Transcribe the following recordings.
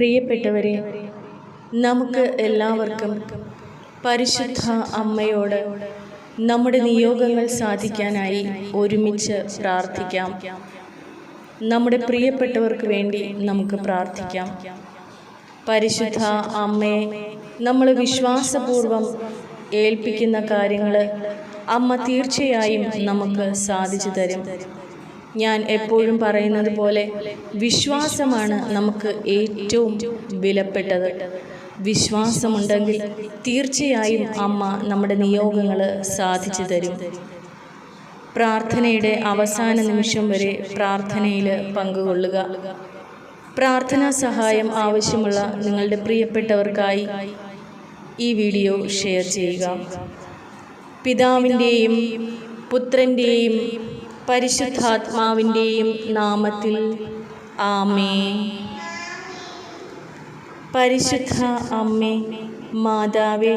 പ്രിയപ്പെട്ടവരെ നമുക്ക് എല്ലാവർക്കും പരിശുദ്ധ അമ്മയോട് നമ്മുടെ നിയോഗങ്ങൾ സാധിക്കാനായി ഒരുമിച്ച് പ്രാർത്ഥിക്കാം. നമ്മുടെ പ്രിയപ്പെട്ടവർക്ക് വേണ്ടി നമുക്ക് പ്രാർത്ഥിക്കാം. പരിശുദ്ധ അമ്മയെ നമ്മൾ വിശ്വാസപൂർവം ഏൽപ്പിക്കുന്ന കാര്യങ്ങൾ അമ്മ തീർച്ചയായും നമുക്ക് സാധിച്ചു തരും. ഞാൻ എപ്പോഴും പറയുന്നത് പോലെ വിശ്വാസമാണ് നമുക്ക് ഏറ്റവും വിലപ്പെട്ടത്. വിശ്വാസമുണ്ടെങ്കിൽ തീർച്ചയായും അമ്മ നമ്മുടെ നിയോഗങ്ങൾ സാധിച്ചു തരും. പ്രാർത്ഥനയുടെ അവസാന നിമിഷം വരെ പ്രാർത്ഥനയിൽ പങ്കുകൊള്ളുക. പ്രാർത്ഥനാ സഹായം ആവശ്യമുള്ള നിങ്ങളുടെ പ്രിയപ്പെട്ടവർക്കായി ഈ വീഡിയോ ഷെയർ ചെയ്യുക. പിതാവിന്റെയും പുത്രന്റെയും പരിശുദ്ധാത്മാവിന്റെയും നാമത്തിൽ. ആമേ പരിശുദ്ധ അമ്മേ മാതാവേ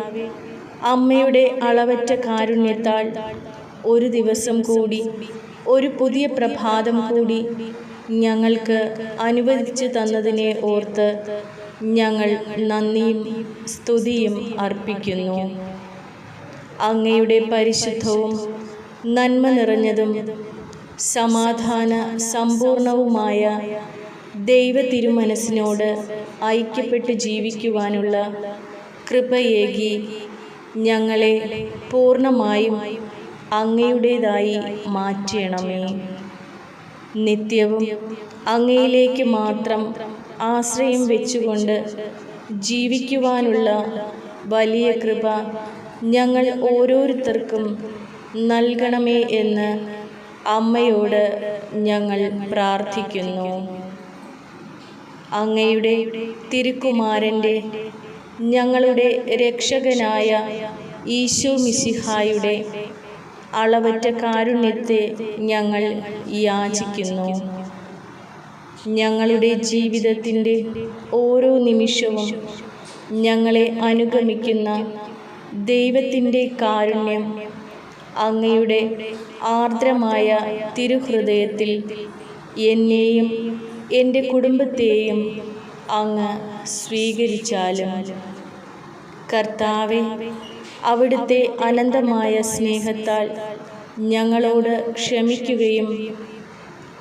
അമ്മയുടെ അളവറ്റ കാരുണ്യത്താൽ ഒരു ദിവസം കൂടി ഒരു പുതിയ പ്രഭാതം കൂടി ഞങ്ങൾക്ക് അനുവദിച്ചു തന്നതിനെ ഓർത്ത് ഞങ്ങൾ നന്ദിയും സ്തുതിയും അർപ്പിക്കുന്നു. അങ്ങയുടെ പരിശുദ്ധവും നന്മ നിറഞ്ഞതും സമാധാന സമ്പൂർണവുമായ ദൈവ തിരുമനസ്സിനോട് ഐക്യപ്പെട്ട് ജീവിക്കുവാനുള്ള കൃപയേകി ഞങ്ങളെ പൂർണമായും അങ്ങയുടേതായി മാറ്റണമേ. നിത്യവും അങ്ങയിലേക്ക് മാത്രം ആശ്രയം വെച്ചുകൊണ്ട് ജീവിക്കുവാനുള്ള വലിയ കൃപ ഞങ്ങൾ ഓരോരുത്തർക്കും നൽകണമേ എന്ന് അമ്മയോട് ഞങ്ങൾ പ്രാർത്ഥിക്കുന്നു. അങ്ങയുടെ തിരുക്കുമാരന്റെ ഞങ്ങളുടെ രക്ഷകനായ ഈശോ മിസിഹായുടെ അളവറ്റ കാരുണ്യത്തെ ഞങ്ങൾ യാചിക്കുന്നു. ഞങ്ങളുടെ ജീവിതത്തിന്റെ ഓരോ നിമിഷവും ഞങ്ങളെ അനുഗമിക്കുന്ന ദൈവത്തിന്റെ കാരുണ്യം അങ്ങയുടെ ആർദ്രമായ തിരുഹൃദയത്തിൽ എന്നെയും എന്റെ കുടുംബത്തെയും അങ്ങ് സ്വീകരിച്ചാലും. കർത്താവെ അവിടുത്തെ അനന്തമായ സ്നേഹത്താൽ ഞങ്ങളോട് ക്ഷമിക്കുകയും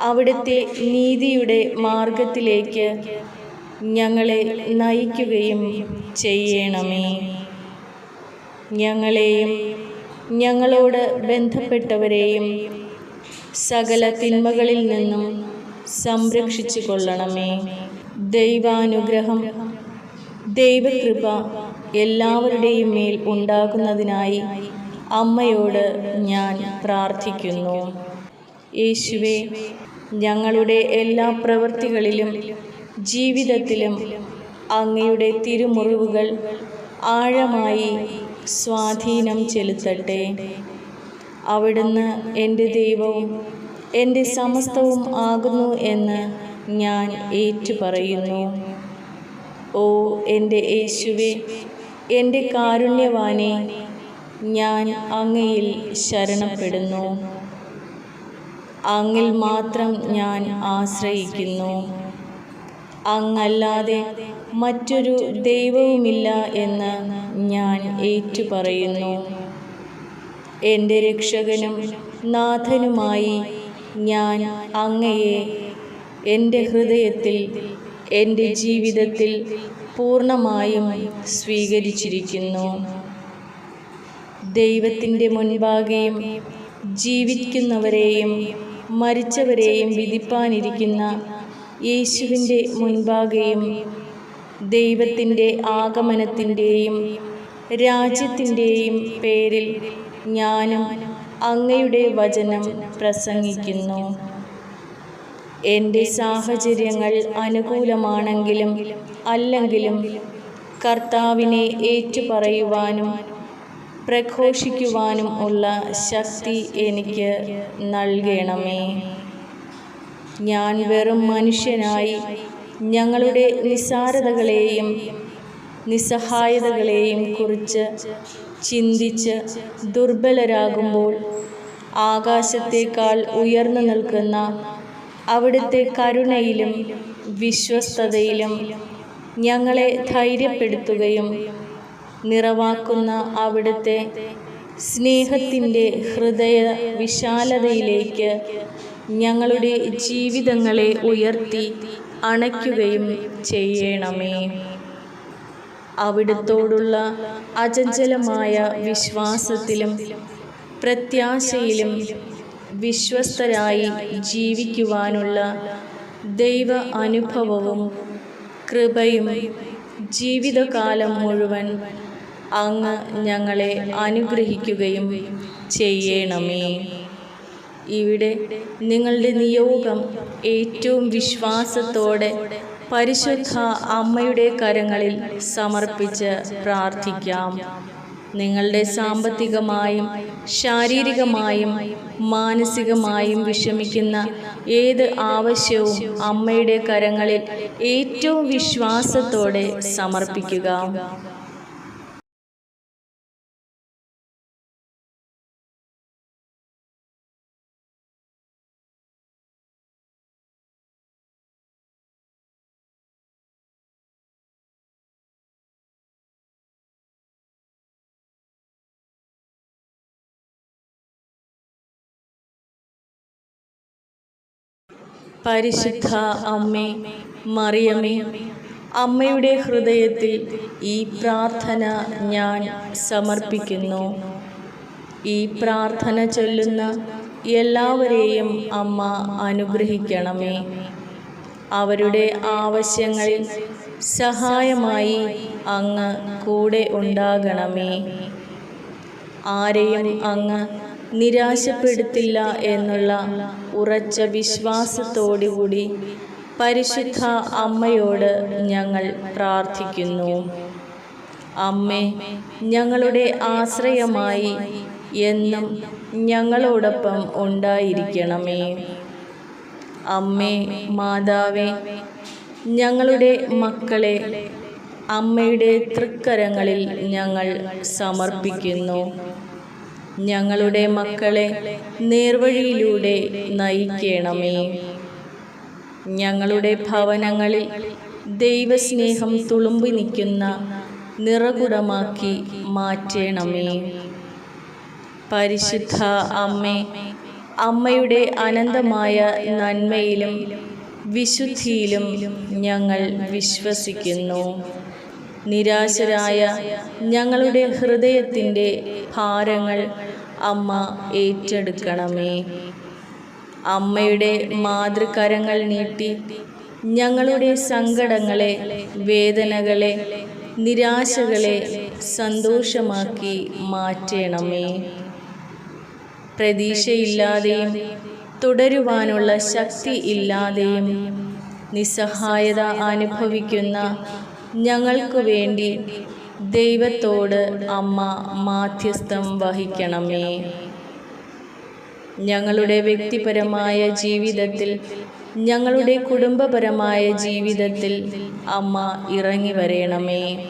അവിടുത്തെ നീതിയുടെ മാർഗത്തിലേക്ക് ഞങ്ങളെ നയിക്കുകയും ചെയ്യണമേ. ഞങ്ങളെയും ഞങ്ങളോട് ബന്ധപ്പെട്ടവരെയും സകല തിന്മകളിൽ നിന്നും സംരക്ഷിച്ചു കൊള്ളണമേ ദൈവാനുഗ്രഹം ദൈവകൃപ എല്ലാവരുടെയും മേൽ ഉണ്ടാകുന്നതിനായി അമ്മയോട് ഞാൻ പ്രാർത്ഥിക്കുന്നു. യേശുവേ ഞങ്ങളുടെ എല്ലാ പ്രവൃത്തികളിലും ജീവിതത്തിലും അങ്ങയുടെ തിരുമുറിവുകൾ ആഴമായി സ്വാധീനം ചെലുത്തട്ടെ. അവിടുന്ന് എന്റെ ദൈവവും എന്റെ സമസ്തവും ആകുന്നു എന്ന് ഞാൻ ഏറ്റുപറയുന്നു. ഓ എന്റെ യേശുവെ എന്റെ കാരുണ്യവാനെ ഞാൻ അങ്ങയിൽ ശരണപ്പെടുന്നു. അങ്ങിൽ മാത്രം ഞാൻ ആശ്രയിക്കുന്നു. അങ്ങല്ലാതെ മറ്റൊരു ദൈവവുമില്ല എന്ന് ഞാൻ ഏറ്റുപറയുന്നു. എന്റെ രക്ഷകനും നാഥനുമായി ഞാൻ അങ്ങയെ എന്റെ ഹൃദയത്തിൽ എന്റെ ജീവിതത്തിൽ പൂർണമായും സ്വീകരിച്ചിരിക്കുന്നു. ദൈവത്തിന്റെ മുൻപാകെയും ജീവിക്കുന്നവരെയും മരിച്ചവരെയും വിധിപ്പാനിരിക്കുന്ന യേശുവിന്റെ മുൻപാകെയും ദൈവത്തിന്റെ ആഗമനത്തിന്റെയും രാജ്യത്തിന്റെയും പേരിൽ ഞാനും അങ്ങയുടെ വചനം പ്രസംഗിക്കുന്നു. എന്റെ സാഹചര്യങ്ങൾ അനുകൂലമാണെങ്കിലും അല്ലെങ്കിലും കർത്താവിനെ ഏറ്റുപറയുവാനും പ്രഘോഷിക്കുവാനും ഉള്ള ശക്തി എനിക്ക് നൽകണമേ. ഞാൻ വെറും മനുഷ്യനായി ഞങ്ങളുടെ നിസാരതകളെയും നിസ്സഹായതകളെയും കുറിച്ച് ചിന്തിച്ച് ദുർബലരാകുമ്പോൾ ആകാശത്തേക്കാൾ ഉയർന്നു നിൽക്കുന്ന അവിടുത്തെ കരുണയിലും വിശ്വസ്തതയിലും ഞങ്ങളെ ധൈര്യപ്പെടുത്തുകയും നിറവാക്കുന്ന അവിടുത്തെ സ്നേഹത്തിന്റെ ഹൃദയ വിശാലതയിലേക്ക് ഞങ്ങളുടെ ജീവിതങ്ങളെ ഉയർത്തി അണയ്ക്കുകയും ചെയ്യണമേ. അവിടുത്തോടുള്ള അചഞ്ചലമായ വിശ്വാസത്തിലും പ്രത്യാശയിലും വിശ്വസ്തരായി ജീവിക്കുവാനുള്ള ദൈവ അനുഭവവും കൃപയും ജീവിതകാലം മുഴുവൻ അങ്ങ് ഞങ്ങളെ അനുഗ്രഹിക്കുകയും ചെയ്യണമേ. ഇവിടെ നിങ്ങളുടെ നിയോഗം ഏറ്റവും വിശ്വാസത്തോടെ പരിശുദ്ധ അമ്മയുടെ കരങ്ങളിൽ സമർപ്പിച്ച് പ്രാർത്ഥിക്കാം. നിങ്ങളുടെ സാമ്പത്തികമായും ശാരീരികമായും മാനസികമായും വിഷമിക്കുന്ന ഏത് ആവശ്യവും അമ്മയുടെ കരങ്ങളിൽ ഏറ്റവും വിശ്വാസത്തോടെ സമർപ്പിക്കുക. പരിശുദ്ധ അമ്മേ മറിയമേ അമ്മയുടെ ഹൃദയത്തിൽ ഈ പ്രാർത്ഥന ഞാൻ സമർപ്പിക്കുന്നു. ഈ പ്രാർത്ഥന ചൊല്ലുന്ന എല്ലാവരെയും അമ്മ അനുഗ്രഹിക്കണമേ. അവരുടെ ആവശ്യങ്ങളിൽ സഹായമായി അങ്ങ് കൂടെ ഉണ്ടാകണമേ. ആരെയും അങ്ങ് നിരാശപ്പെടുത്തില്ല എന്നുള്ള ഉറച്ച വിശ്വാസത്തോടുകൂടി പരിശുദ്ധ അമ്മയോട് ഞങ്ങൾ പ്രാർത്ഥിക്കുന്നു. അമ്മേ ഞങ്ങളുടെ ആശ്രയമായി എന്നും ഞങ്ങളോടൊപ്പം ഉണ്ടായിരിക്കണമേ. അമ്മേ മാതാവേ ഞങ്ങളുടെ മക്കളെ അമ്മയുടെ തൃക്കരങ്ങളിൽ ഞങ്ങൾ സമർപ്പിക്കുന്നു. ഞങ്ങളുടെ മക്കളെ നേർവഴിയിലൂടെ നയിക്കണമേ. ഞങ്ങളുടെ ഭവനങ്ങളിൽ ദൈവസ്നേഹം തുളുമ്പി നിൽക്കുന്ന നിറകുടമാക്കി മാറ്റണമേ. പരിശുദ്ധ അമ്മേ അമ്മയുടെ അനന്തമായ നന്മയിലും വിശുദ്ധിയിലും ഞങ്ങൾ വിശ്വസിക്കുന്നു. നിരാശരായ ഞങ്ങളുടെ ഹൃദയത്തിന്റെ ഭാരങ്ങൾ അമ്മ ഏറ്റെടുക്കണമേ. അമ്മയുടെ മാതൃകരങ്ങൾ നീട്ടി ഞങ്ങളുടെ സങ്കടങ്ങളെ വേദനകളെ നിരാശകളെ സന്തോഷമാക്കി മാറ്റണമേ. പ്രതീക്ഷയില്ലാതെയും തുടരുവാനുള്ള ശക്തി ഇല്ലാതെയും നിസ്സഹായത അനുഭവിക്കുന്ന ഞങ്ങൾക്ക് വേണ്ടി ദൈവത്തോട് അമ്മ മാധ്യസ്ഥം വഹിക്കണമേ. ഞങ്ങളുടെ വ്യക്തിപരമായ ജീവിതത്തിൽ ഞങ്ങളുടെ കുടുംബപരമായ ജീവിതത്തിൽ അമ്മ ഇറങ്ങി വരയണമേ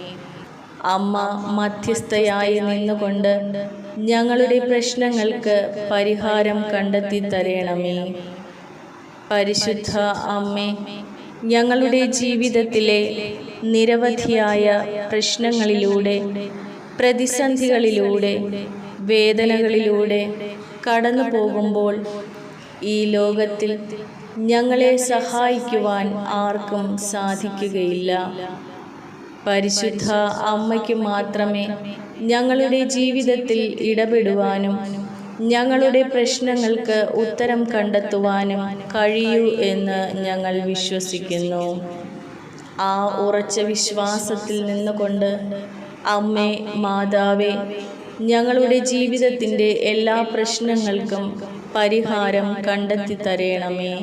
അമ്മ മധ്യസ്ഥയായി നിന്നുകൊണ്ട് ഞങ്ങളുടെ പ്രശ്നങ്ങൾക്ക് പരിഹാരം കണ്ടെത്തി തരണമേ. പരിശുദ്ധ അമ്മേ ഞങ്ങളുടെ ജീവിതത്തിലെ നിരവധിയായ പ്രശ്നങ്ങളിലൂടെ പ്രതിസന്ധികളിലൂടെ വേദനകളിലൂടെ കടന്നു പോകുമ്പോൾ ഈ ലോകത്തിൽ ഞങ്ങളെ സഹായിക്കുവാൻ ആർക്കും സാധിക്കുകയില്ല. പരിശുദ്ധ അമ്മയ്ക്ക് മാത്രമേ ഞങ്ങളുടെ ജീവിതത്തിൽ ഇടപെടുവാനും ഞങ്ങളുടെ പ്രശ്നങ്ങൾക്ക് ഉത്തരം കണ്ടെത്തുവാനും കഴിയൂ എന്ന് ഞങ്ങൾ വിശ്വസിക്കുന്നു. ആ ഉറച്ച വിശ്വാസത്തിൽ നിന്നുകൊണ്ട് അമ്മേ മാതാവേ ഞങ്ങളുടെ ജീവിതത്തിന്റെ എല്ലാ പ്രശ്നങ്ങൾക്കും പരിഹാരം കണ്ടെത്തി തരയണമേ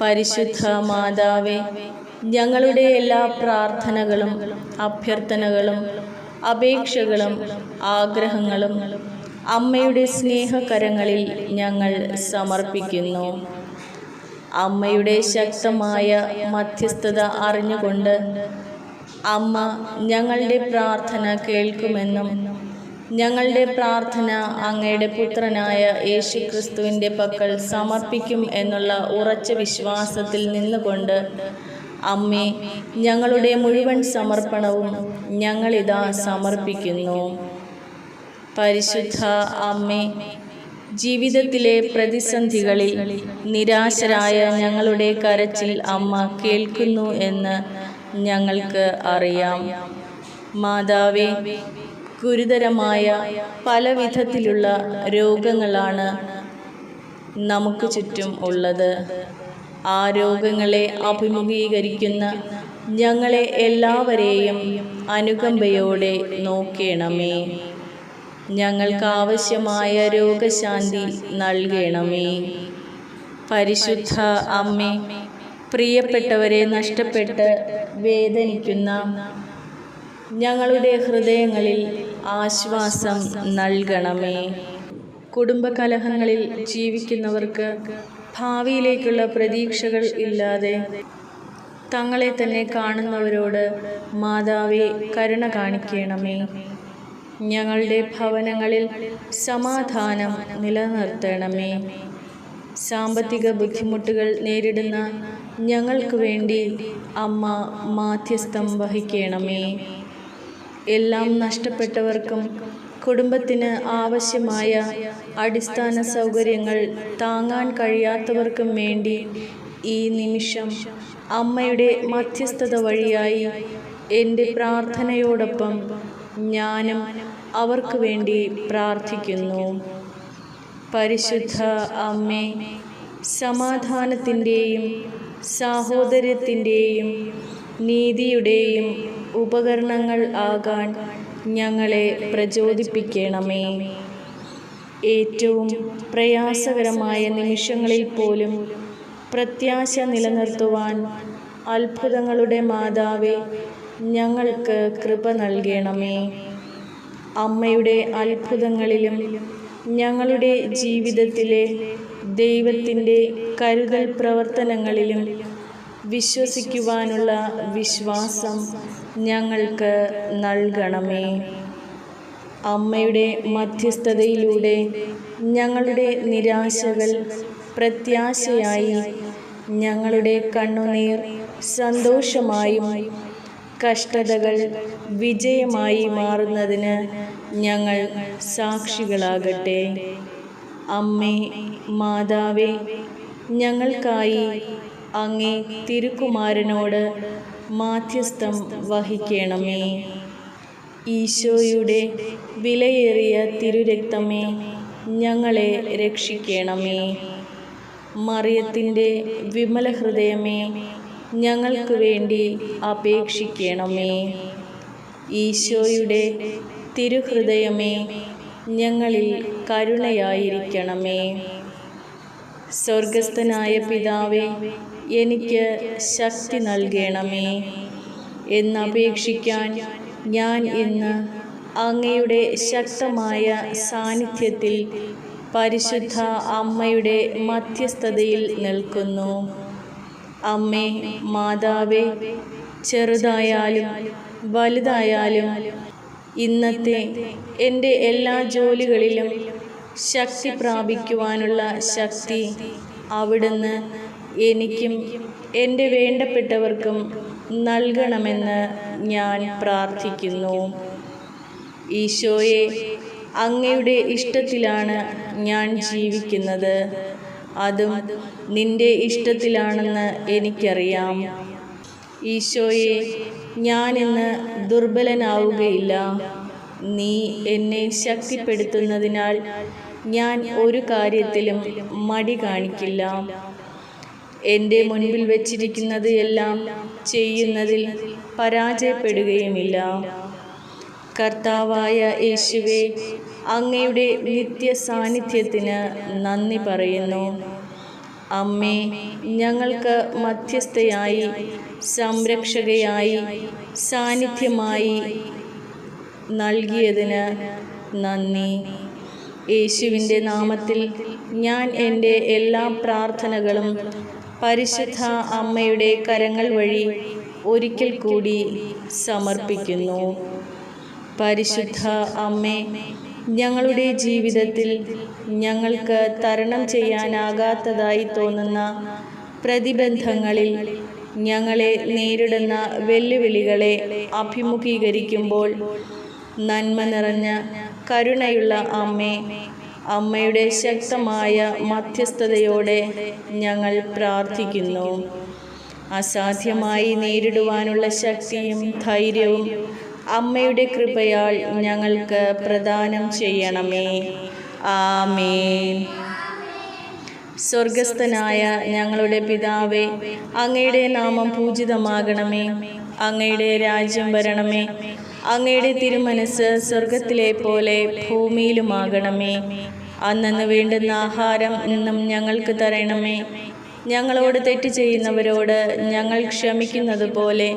പരിശുദ്ധ മാതാവേ ഞങ്ങളുടെ എല്ലാ പ്രാർത്ഥനകളും അഭ്യർത്ഥനകളും അപേക്ഷകളും ആഗ്രഹങ്ങളും അമ്മയുടെ സ്നേഹകരങ്ങളിൽ ഞങ്ങൾ സമർപ്പിക്കുന്നു. അമ്മയുടെ ശക്തമായ മധ്യസ്ഥത അറിഞ്ഞുകൊണ്ട് അമ്മ ഞങ്ങളുടെ പ്രാർത്ഥന കേൾക്കുമെന്നും ഞങ്ങളുടെ പ്രാർത്ഥന അങ്ങയുടെ പുത്രനായ യേശു ക്രിസ്തുവിന്റെ പക്കൽ സമർപ്പിക്കും എന്നുള്ള ഉറച്ച വിശ്വാസത്തിൽ നിന്നുകൊണ്ട് അമ്മേ ഞങ്ങളുടെ മുഴുവൻ സമർപ്പണവും ഞങ്ങളിതാ സമർപ്പിക്കുന്നു. പരിശുദ്ധ അമ്മേ ജീവിതത്തിലെ പ്രതിസന്ധികളിൽ നിരാശരായ ഞങ്ങളുടെ കരച്ചിൽ അമ്മ കേൾക്കുന്നു എന്ന് ഞങ്ങൾക്ക് അറിയാം. മാതാവേ ഗുരുതരമായ പല വിധത്തിലുള്ള രോഗങ്ങളാണ് നമുക്ക് ചുറ്റും ഉള്ളത്. ആ രോഗങ്ങളെ അഭിമുഖീകരിക്കുന്ന ഞങ്ങളെ എല്ലാവരെയും അനുകമ്പയോടെ നോക്കേണമേ. ഞങ്ങൾക്ക് ആവശ്യമായ രോഗശാന്തി നൽകണമേ. പരിശുദ്ധ അമ്മേ പ്രിയപ്പെട്ടവരെ നഷ്ടപ്പെട്ട് വേദനിക്കുന്ന ഞങ്ങളുടെ ഹൃദയങ്ങളിൽ ആശ്വാസം നൽകണമേ. കുടുംബകലഹങ്ങളിൽ ജീവിക്കുന്നവർക്ക് ഭാവിയിലേക്കുള്ള പ്രതീക്ഷകൾ ഇല്ലാതെ തങ്ങളെ തന്നെ കാണുന്നവരോട് മാതാവെ കരുണ കാണിക്കണമേ. ഞങ്ങളുടെ ഭവനങ്ങളിൽ സമാധാനം നിലനിർത്തണമേ. സാമ്പത്തിക ബുദ്ധിമുട്ടുകൾ നേരിടുന്ന ഞങ്ങൾക്ക് വേണ്ടി അമ്മ മാധ്യസ്ഥം വഹിക്കണമേ. എല്ലാം നഷ്ടപ്പെട്ടവർക്കും കുടുംബത്തിന് ആവശ്യമായ അടിസ്ഥാന സൗകര്യങ്ങൾ താങ്ങാൻ കഴിയാത്തവർക്കും വേണ്ടി ഈ നിമിഷം അമ്മയുടെ മധ്യസ്ഥത വഴിയായി എന്റെ പ്രാർത്ഥനയോടൊപ്പം ഞാനും അവർക്ക് വേണ്ടി പ്രാർത്ഥിക്കുന്നു. പരിശുദ്ധ അമ്മേ സമാധാനത്തിന്റെയും സാഹോദര്യത്തിന്റെയും നീതിയുടെയും ഉപകരണങ്ങൾ ആകാൻ ഞങ്ങളെ പ്രചോദിപ്പിക്കണമേ. ഏറ്റവും പ്രയാസകരമായ നിമിഷങ്ങളിൽ പോലും പ്രത്യാശ നിലനിർത്തുവാൻ അത്ഭുതങ്ങളുടെ മാതാവേ ഞങ്ങൾക്ക് കൃപ നൽകണമേ. അമ്മയുടെ അത്ഭുതങ്ങളിലും ഞങ്ങളുടെ ജീവിതത്തിലെ ദൈവത്തിന്റെ കരുതൽ പ്രവർത്തനങ്ങളിലും വിശ്വസിക്കുവാനുള്ള വിശ്വാസം ഞങ്ങൾക്ക് നൽകണമേ. അമ്മയുടെ മധ്യസ്ഥതയിലൂടെ ഞങ്ങളുടെ നിരാശകൾ പ്രത്യാശയായി ഞങ്ങളുടെ കണ്ണുനീർ സന്തോഷമായും കഷ്ടതകൾ വിജയമായി മാറുന്നതിന് ഞങ്ങൾ സാക്ഷികളാകട്ടെ. അമ്മേ മാതാവേ ഞങ്ങൾക്കായി അങ്ങേ തിരുക്കുമാരനോട് മാധ്യസ്ഥം വഹിക്കണമേ. ഈശോയുടെ വിലയേറിയ തിരുരക്തമേ ഞങ്ങളെ രക്ഷിക്കണമേ. മറിയത്തിന്റെ വിമല ഹൃദയമേ ഞങ്ങൾക്ക് വേണ്ടി അപേക്ഷിക്കണമേ. ഈശോയുടെ തിരുഹൃദയമേ ഞങ്ങളിൽ കരുണയായിരിക്കണമേ. സ്വർഗസ്ഥനായ പിതാവേ എനിക്ക് ശക്തി നൽകണമേ. എന്നപേക്ഷിക്കാൻ ഞാൻ ഇന്ന് അങ്ങയുടെ ശക്തമായ സാന്നിധ്യത്തിൽ പരിശുദ്ധ അമ്മയുടെ മധ്യസ്ഥതയിൽ നിൽക്കുന്നു. അമ്മേ മാതാവേ ചെറുതായാലും വലുതായാലും ഇന്നത്തെ എന്റെ എല്ലാ ജോലികളിലും ശക്തി പ്രാപിക്കുവാനുള്ള ശക്തി അവിടുന്ന് എനിക്കും എന്റെ വേണ്ടപ്പെട്ടവർക്കും നൽകണമെന്ന് ഞാൻ പ്രാർത്ഥിക്കുന്നു. ഈശോയെ അങ്ങയുടെ ഇഷ്ടത്തിലാണ് ഞാൻ ജീവിക്കുന്നത്. അതും നിന്റെ ഇഷ്ടത്തിലാണെന്ന് എനിക്കറിയാം. ഈശോയെ ഞാനിന്ന് ദുർബലനാവുകയില്ല. നീ എന്നെ ശക്തിപ്പെടുത്തുന്നതിനാൽ ഞാൻ ഒരു കാര്യത്തിലും മടി കാണിക്കില്ല. എന്റെ മുൻപിൽ വച്ചിരിക്കുന്നത് എല്ലാം ചെയ്യുന്നതിൽ പരാജയപ്പെടുകയുമില്ല. കർത്താവായ യേശുവെ അങ്ങയുടെ നിത്യ സാന്നിധ്യത്തിന് നന്ദി പറയുന്നു. അമ്മേ ഞങ്ങൾക്ക് മധ്യസ്ഥയായി സംരക്ഷകയായി സാന്നിധ്യമായി നൽകിയതിന് നന്ദി. യേശുവിന്റെ നാമത്തിൽ ഞാൻ എന്റെ എല്ലാ പ്രാർത്ഥനകളും പരിശുദ്ധ അമ്മയുടെ കരങ്ങൾ വഴി ഒരിക്കൽ കൂടി സമർപ്പിക്കുന്നു. പരിശുദ്ധ അമ്മേ ഞങ്ങളുടെ ജീവിതത്തിൽ ഞങ്ങൾക്ക് തരണം ചെയ്യാനാകാത്തതായി തോന്നുന്ന പ്രതിബന്ധങ്ങളിൽ ഞങ്ങളെ നേരിടുന്ന വെല്ലുവിളികളെ അഭിമുഖീകരിക്കുമ്പോൾ നന്മ നിറഞ്ഞ കരുണയുള്ള അമ്മേ അമ്മയുടെ ശക്തമായ മധ്യസ്ഥതയോടെ ഞങ്ങൾ പ്രാർത്ഥിക്കുന്നു. അസാധ്യമായി നേരിടുവാനുള്ള ശക്തിയും ധൈര്യവും അമ്മയുടെ കൃപയാൽ ഞങ്ങൾക്ക് പ്രദാനം ചെയ്യണമേ. ആമേൻ. സ്വർഗസ്ഥനായ ഞങ്ങളുടെ പിതാവേ അങ്ങയുടെ നാമം പൂജിതമാകണമേ. അങ്ങയുടെ രാജ്യം വരണമേ. അങ്ങയുടെ തിരുമനസ് സ്വർഗത്തിലെ പോലെ ഭൂമിയിലുമാകണമേ. അന്നു വേണ്ടുന്ന ആഹാരം ഇന്നും ഞങ്ങൾക്ക് തരണമേ. ഞങ്ങളോട് തെറ്റ് ചെയ്യുന്നവരോട് ഞങ്ങൾ ക്ഷമിക്കുന്നത് പോലെ